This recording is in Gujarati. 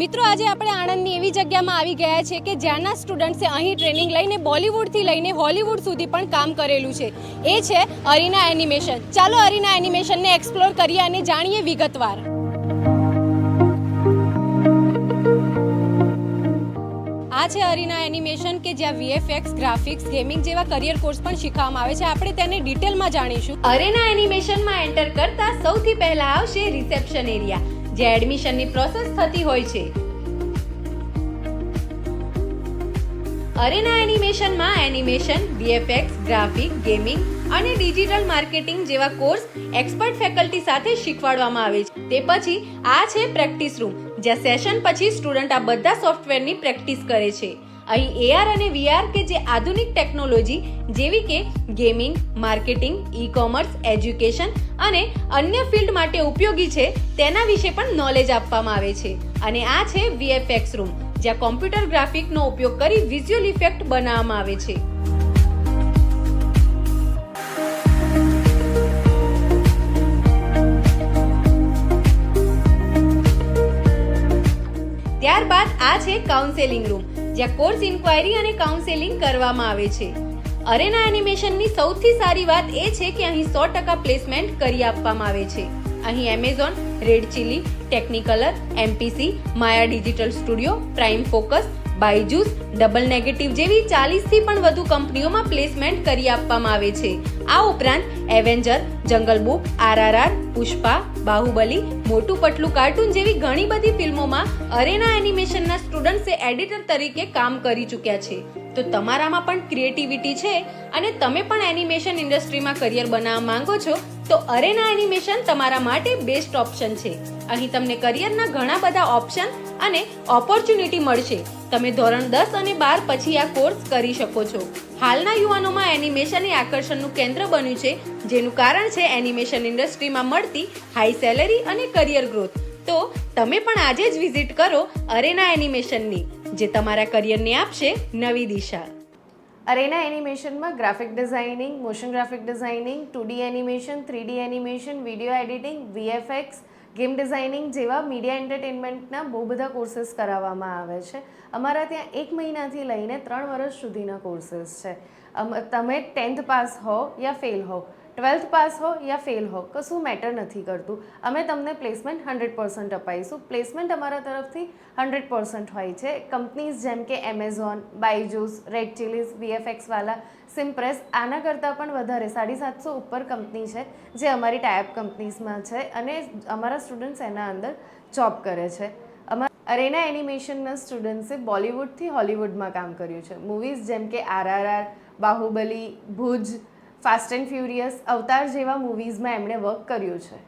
મિત્રો, આજે આપણે આણંદની એવી જગ્યામાં આવી ગયા છે કે જ્યાંના સ્ટુડન્ટ્સે અહીં ટ્રેનિંગ લઈને બોલિવૂડથી લઈને હોલિવૂડ સુધી પણ કામ કરેલું છે. એ છે અરીના એનિમેશન ચાલો અરીના એનિમેશનને એક્સપ્લોર કરીએ અને જાણીએ વિગતવાર. આ છે અરીના એનિમેશન કે જ્યાં વીએફએક્સ ગ્રાફિક્સ ગેમિંગ જેવા કરિયર કોર્સ પણ શીખવામાં આવે છે. આપણે તેને ડિટેલમાં જાણીશું. અરેના એનિમેશનમાં એન્ટર કરતા સૌથી પહેલા આવશે રિસેપ્શન એરિયા જે એડમિશનની પ્રોસેસ થતી હોય છે. અરેના એનિમેશનમાં એનિમેશન વીએફએક્સ ગ્રાફિક ગેમિંગ અને ડિજિટલ માર્કેટિંગ જેવા કોર્સ એક્સપર્ટ ફેકલ્ટી સાથે શીખવાડવામાં આવે છે. તે પછી આ છે પ્રેક્ટિસ રૂમ જ્યાં સેશન પછી સ્ટુડન્ટ આ બધા સોફ્ટવેરની પ્રેક્ટિસ કરે છે. અહીં એઆર અને વીઆર કે જે આધુનિક ટેકનોલોજી જેવી કે gaming, marketing e commerce education અને અન્ય ફિલ્ડ માટે ઉપયોગી છે, તેના વિશે પણ નોલેજ આપવામાં આવે છે. અને આ છે વીએફએક્સ રૂમ જ્યાં કોમ્પ્યુટર ગ્રાફિકનો ઉપયોગ કરી વિઝ્યુઅલ ઇફેક્ટ બનાવવામાં આવે છે. ત્યારબાદ આ છે કાઉન્સેલિંગ રૂમ જ્યાં કોર્સ ઇન્ક્વાયરી અને કાઉન્સેલિંગ કરવામાં આવે છે. અરેના એનિમેશનની સૌથી સારી વાત એ છે કે અહીં સો ટકા પ્લેસમેન્ટ કરી આપવામાં આવે છે. અહીં Amazon Red Chilli Technicolor MPC Maya digital studio Prime Focus Byju's, double negative જેવી ચાલીસથી પણ વધુ કંપનીઓમાં પ્લેસમેન્ટ કરી આપવામાં આવે છે. આ ઉપરાંત એવેન્જર, જંગલ બુક, આરઆરઆર, પુષ્પા, બાહુબલી, મોટું પટલું કાર્ટૂન જેવી ઘણી બધી ફિલ્મોમાં અરેના એનિમેશનના સ્ટુડન્ટ્સે એડિટર તરીકે કામ કરી ચૂક્યા છે. તો તમારામાં પણ ક્રિએટિવિટી છે અને તમે પણ એનિમેશન ઇન્ડસ્ટ્રીમાં કરિયર બનાવવા માંગો છો? તો અરેના એનિમેશન તમારા માટે બેસ્ટ ઓપ્શન છે. અહીં તમને કરિયરના ઘણા બધા ઓપ્શન અને ઓપોર્ચ્યુનિટી મળશે. તમે ધોરણ દસ અને બાર પછી આ કોર્સ કરી શકો છો. હાલના યુવાનોમાં એનિમેશન એ આકર્ષણનું કેન્દ્ર બન્યું છે, જેનું કારણ છે એનિમેશન ઇન્ડસ્ટ્રીમાં મળતી હાઈ સેલેરી અને કરિયર ગ્રોથ તો તમે પણ આજે જ વિઝિટ કરો અરેના એનિમેશનની, જે તમારા કરિયરને આપશે નવી દિશા. Arena એનિમેશનમાં graphic designing motion graphic designing two D animation three D animation video editing VFX game designing જેવા મીડિયા એન્ટરટેનમેન્ટના બહુ બધા કોર્સીસ કરાવવામાં આવે છે. અમારા ત્યાં એક મહિનાથી લઈને ત્રણ વર્ષ સુધીના કોર્સીસ છે. તમે ટેન્થ પાસ હો યા ફેલ હોવ ટ્વેલ્થ પાસ હો યા ફેલ હો, કશું મેટર નથી કરતું. અમે તમને પ્લેસમેન્ટ હંડ્રેડ પર્સન્ટ અપાઈશું. પ્લેસમેન્ટ અમારા તરફથી હંડ્રેડ પર્સન્ટ હોય છે. કંપનીઝ જેમ કે એમેઝોન બાયજૂસ રેડ ચીલીઝ વીએફએક્સવાલા સિમ્પ્રેસ આના કરતાં પણ વધારે સાડી સાતસો ઉપર કંપની છે, જે અમારી ટાઈપ કંપનીઝમાં છે અને અમારા સ્ટુડન્ટ્સ એના અંદર જોબ કરે છે. અરેના એનિમેશનના સ્ટુડન્ટ્સે બોલિવૂડથી હોલિવૂડમાં કામ કર્યું છે. મૂવીઝ જેમ કે RRR Baahubali, Bhuj fast and furious Avatar જેવા મૂવીઝમાં એમણે વર્ક કર્યું છે.